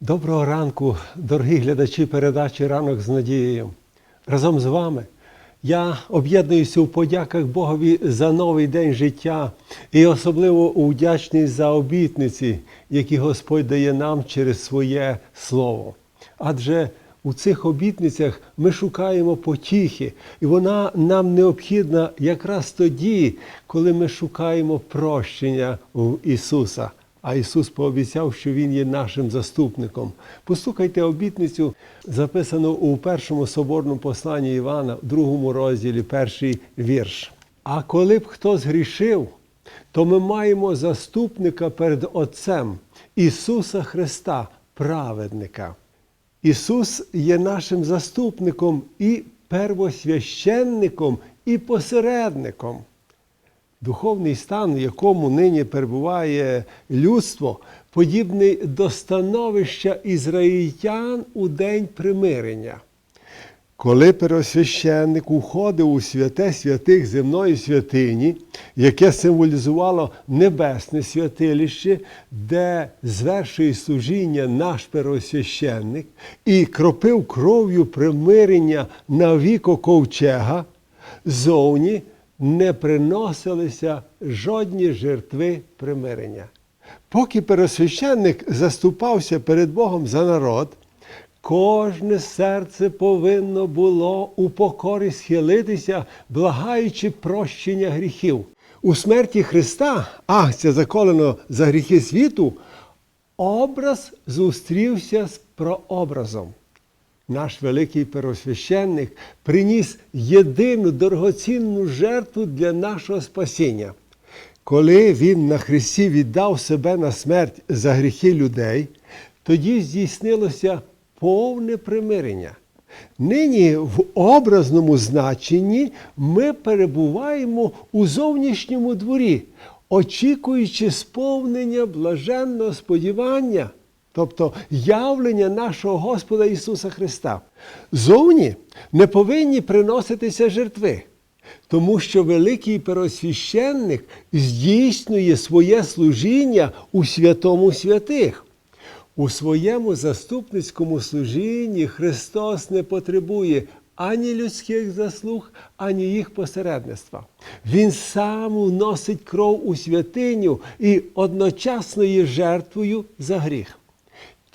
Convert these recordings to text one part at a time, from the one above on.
Доброго ранку, дорогі глядачі передачі Ранок з надією. Разом з вами я об'єднуюся у подяках Богові за новий день життя і особливо у вдячність за обітниці, які Господь дає нам через своє слово. Адже у цих обітницях ми шукаємо потіхи, і вона нам необхідна якраз тоді, коли ми шукаємо прощення в Ісуса. А Ісус пообіцяв, що Він є нашим заступником. Послухайте обітницю, записану у першому соборному посланні Івана, в другому розділі, перший вірш. А коли б хто згрішив, то ми маємо заступника перед Отцем Ісуса Христа, праведника. Ісус є нашим заступником і первосвященником, і посередником. Духовний стан, в якому нині перебуває людство, подібний до становища ізраїльтян у день примирення. Коли первосвященник уходив у святе святих земної святині, яке символізувало небесне святилище, де звершує служіння наш первосвященник, і кропив кров'ю примирення на віко ковчега, зовні не приносилися жодні жертви примирення. Поки первосвященник заступався перед Богом за народ, кожне серце повинно було у покорі схилитися, благаючи прощення гріхів. У смерті Христа, акція заколено за гріхи світу, образ зустрівся з прообразом. Наш великий первосвященник приніс єдину дорогоцінну жертву для нашого спасіння. Коли він на Христі віддав себе на смерть за гріхи людей, тоді здійснилося повне примирення. Нині в образному значенні ми перебуваємо у зовнішньому дворі, очікуючи сповнення блаженного сподівання тобто явлення нашого Господа Ісуса Христа. Зовні не повинні приноситися жертви, тому що великий первосвященник здійснює своє служіння у святому святих. У своєму заступницькому служінні Христос не потребує ані людських заслуг, ані їх посередництва. Він сам вносить кров у святиню і одночасно є жертвою за гріх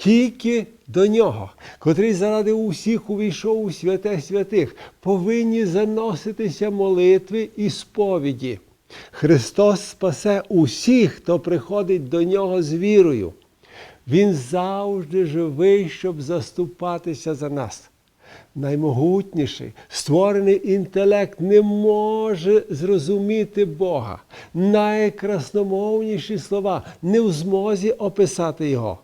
тільки до нього, котрий заради усіх увійшов у святе святих, повинні заноситися молитви і сповіді. Христос спасе усіх, хто приходить до нього з вірою. Він завжди живий, щоб заступатися за нас. Наймогутніший створений інтелект не може зрозуміти Бога. Найкрасномовніші слова не в змозі описати Його.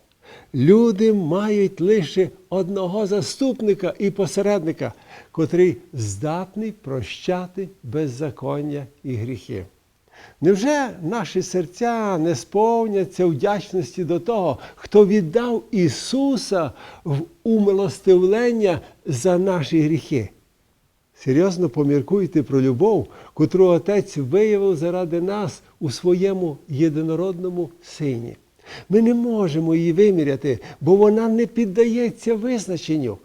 Люди мають лише одного заступника і посередника, котрий здатний прощати беззаконня і гріхи. Невже наші серця не сповняться вдячності до того, хто віддав Ісуса в умилостивлення за наші гріхи? Серйозно поміркуйте про любов, котру Отець виявив заради нас у своєму єдинородному Сині. Ми не можемо її виміряти, бо вона не піддається визначенню.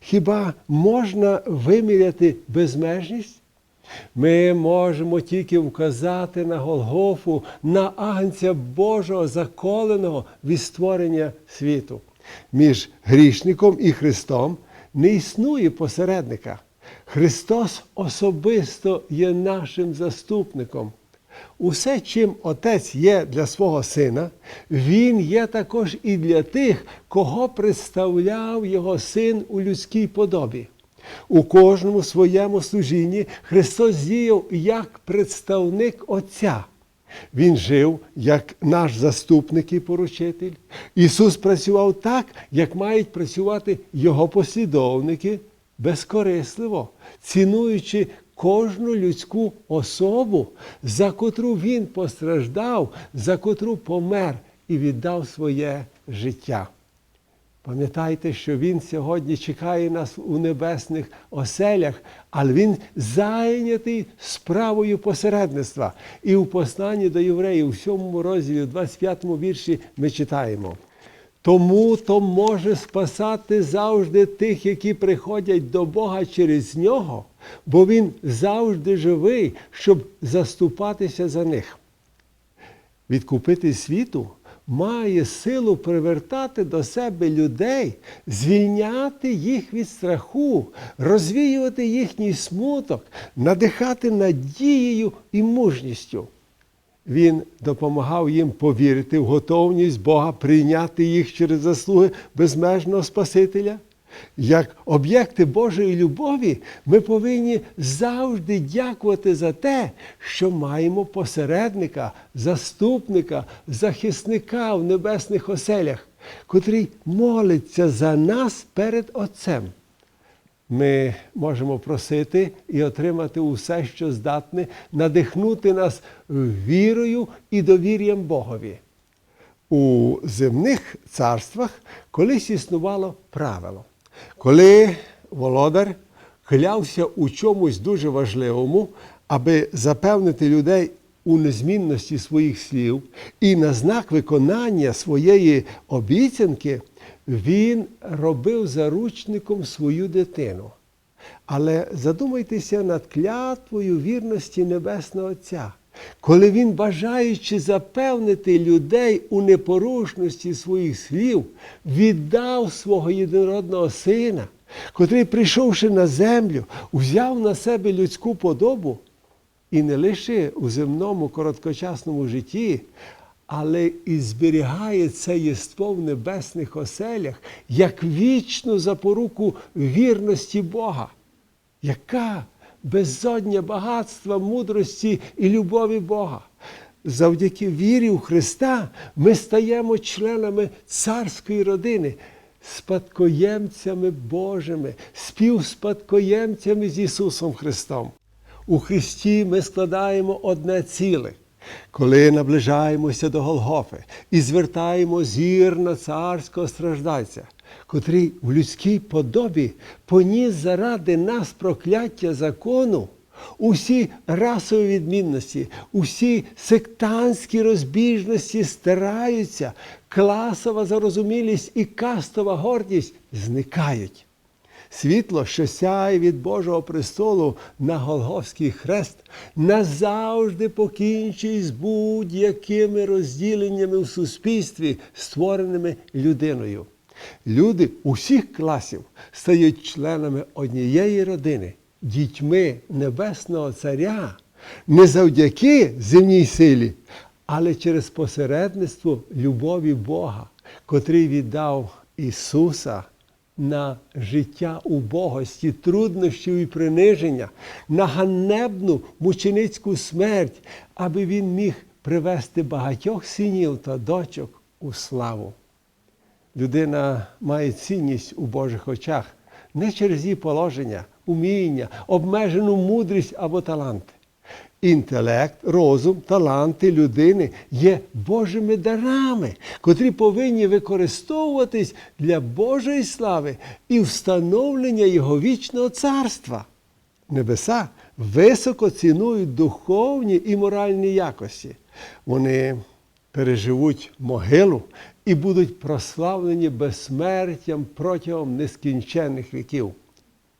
Хіба можна виміряти безмежність? Ми можемо тільки вказати на Голгофу, на агнця Божого, заколеного від створення світу. Між грішником і Христом не існує посередника. Христос особисто є нашим заступником. Усе, чим Отець є для свого сина, Він є також і для тих, кого представляв його син у людській подобі. У кожному своєму служінні Христос діяв як представник Отця. Він жив як наш заступник і поручитель. Ісус працював так, як мають працювати Його послідовники безкорисливо, цінуючи кожну людську особу, за котру він постраждав, за котру помер і віддав своє життя. Пам'ятайте, що Він сьогодні чекає нас у небесних оселях, але Він зайнятий справою посередництва. І у посланні до євреїв, у 7 розділі, у 25 вірші, ми читаємо. Тому то може спасати завжди тих, які приходять до Бога через нього, бо Він завжди живий, щоб заступатися за них. Відкупити світу має силу привертати до себе людей, звільняти їх від страху, розвіювати їхній смуток, надихати надією і мужністю. Він допомагав їм повірити в готовність Бога прийняти їх через заслуги безмежного Спасителя. Як об'єкти Божої любові, ми повинні завжди дякувати за те, що маємо посередника, заступника, захисника в небесних оселях, котрий молиться за нас перед Отцем. Ми можемо просити і отримати усе, що здатне надихнути нас вірою і довір'ям Богові. У земних царствах колись існувало правило. Коли володар клявся у чомусь дуже важливому, аби запевнити людей у незмінності своїх слів і на знак виконання своєї обіцянки, він робив заручником свою дитину. Але задумайтеся над клятвою вірності Небесного Отця, коли він, бажаючи запевнити людей у непорушності своїх слів, віддав свого єдинородного сина, котрий, прийшовши на землю, взяв на себе людську подобу і не лише у земному короткочасному житті, але і зберігає це єство в небесних оселях як вічну запоруку вірності Бога. Яка безодня багатства, мудрості і любові Бога. Завдяки вірі у Христа ми стаємо членами царської родини, спадкоємцями Божими, співспадкоємцями з Ісусом Христом. У Христі ми складаємо одне ціле. Коли наближаємося до Голгофи і звертаємо зір на царського страждальця, котрий в людській подобі поніс заради нас прокляття закону, усі расові відмінності, усі сектантські розбіжності стираються, класова зарозумілість і кастова гордість зникають. Світло, що сяє від Божого престолу на Голгофський хрест, назавжди покінчує з будь-якими розділеннями в суспільстві, створеними людиною. Люди усіх класів стають членами однієї родини, дітьми Небесного Царя, не завдяки земній силі, але через посередництво любові Бога, котрий віддав Ісуса на життя убогості, труднощів і приниження, на ганебну мученицьку смерть, аби він міг привести багатьох синів та дочок у славу. Людина має цінність у Божих очах не через її положення, уміння, обмежену мудрість або таланти. Інтелект, розум, таланти людини є Божими дарами, котрі повинні використовуватись для Божої слави і встановлення Його вічного царства. Небеса високо цінують духовні і моральні якості. Вони переживуть могилу і будуть прославлені безсмертям протягом нескінченних віків.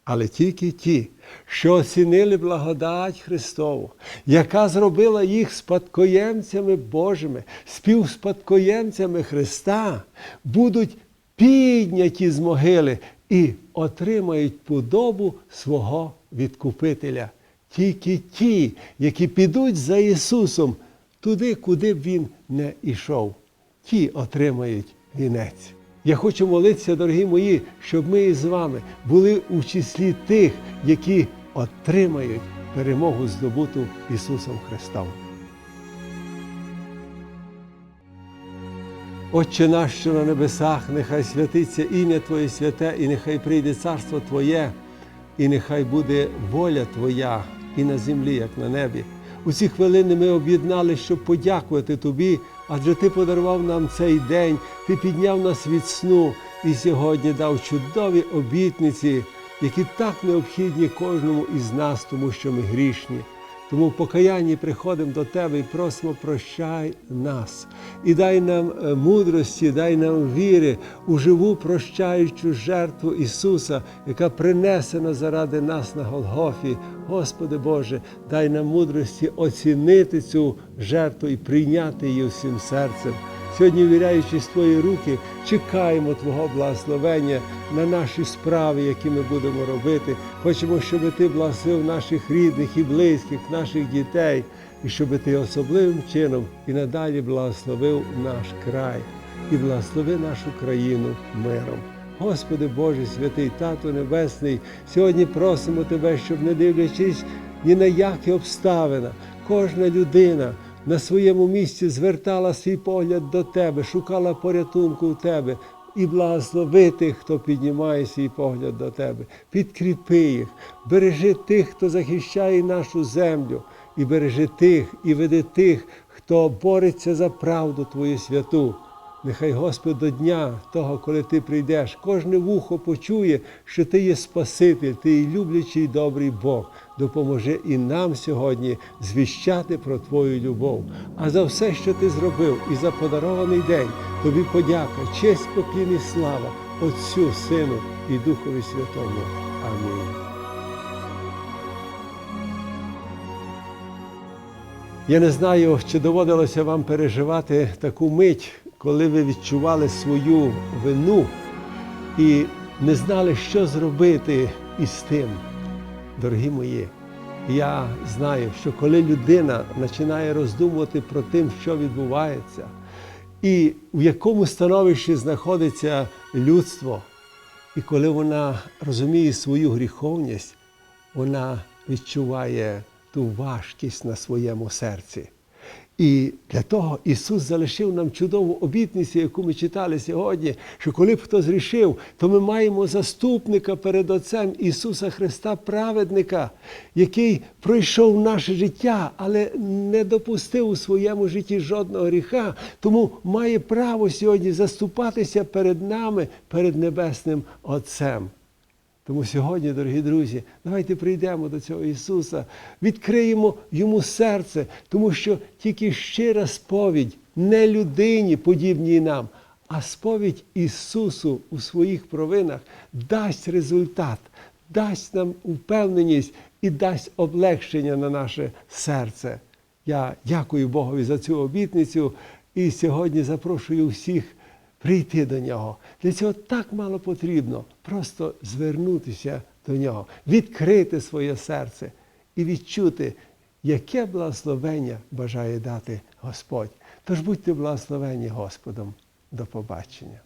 Але тільки ті, що оцінили благодать Христову, яка зробила їх спадкоємцями Божими, співспадкоємцями Христа, будуть підняті з могили і отримають подобу свого відкупителя. Тільки ті, які підуть за Ісусом туди, куди б Він не ішов, ті отримають вінець. Я хочу молитися, дорогі мої, щоб ми з вами були у числі тих, які отримають перемогу здобуту Ісусом Христом. Отче наш, що на небесах, нехай святиться ім'я Твоє святе, і нехай прийде царство Твоє, і нехай буде воля Твоя і на землі, як на небі. У ці хвилини ми об'єднали, щоб подякувати Тобі, адже Ти подарував нам цей день, Ти підняв нас від сну і сьогодні дав чудові обітниці, які так необхідні кожному із нас, тому що ми грішні. Тому в покаянні приходимо до Тебе і просимо, прощай нас. І дай нам е, мудрості, дай нам віри у живу прощаючу жертву Ісуса, яка принесена заради нас на Голгофі. Господи Боже, дай нам мудрості оцінити цю жертву і прийняти її всім серцем. Сьогодні, віряючись в Твої руки, чекаємо Твого благословення на наші справи, які ми будемо робити. Хочемо, щоб Ти благословив наших рідних і близьких, наших дітей, і щоб Ти особливим чином і надалі благословив наш край і благослови нашу країну миром. Господи Боже, святий Тато Небесний, сьогодні просимо Тебе, щоб не дивлячись ні на які обставини, кожна людина на своєму місці звертала свій погляд до Тебе, шукала порятунку в Тебе і благослови тих, хто піднімає свій погляд до Тебе. Підкріпи їх, бережи тих, хто захищає нашу землю, і бережи тих, і веди тих, хто бореться за правду Твою святу. Нехай Господь до дня того, коли ти прийдеш, кожне вухо почує, що ти є Спаситель, ти є люблячий добрий Бог. Допоможи і нам сьогодні звіщати про Твою любов. А за все, що ти зробив, і за подарований день, тобі подяка, честь, поклін і слава Отцю, Сину і Духові Святому. Амінь. Я не знаю, чи доводилося вам переживати таку мить, коли ви відчували свою вину і не знали, що зробити із тим. Дорогі мої, я знаю, що коли людина починає роздумувати про тим, що відбувається, і в якому становищі знаходиться людство, і коли вона розуміє свою гріховність, вона відчуває ту важкість на своєму серці. І для того Ісус залишив нам чудову обітницю, яку ми читали сьогодні, що коли б хто зрішив, то ми маємо заступника перед Отцем Ісуса Христа, праведника, який пройшов наше життя, але не допустив у своєму житті жодного гріха, тому має право сьогодні заступатися перед нами, перед Небесним Отцем. Тому сьогодні, дорогі друзі, давайте прийдемо до цього Ісуса, відкриємо Йому серце, тому що тільки щира сповідь не людині, подібній нам, а сповідь Ісусу у своїх провинах дасть результат, дасть нам впевненість і дасть облегшення на наше серце. Я дякую Богові за цю обітницю і сьогодні запрошую всіх прийти до нього. Для цього так мало потрібно просто звернутися до нього, відкрити своє серце і відчути, яке благословення бажає дати Господь. Тож будьте благословені Господом. До побачення.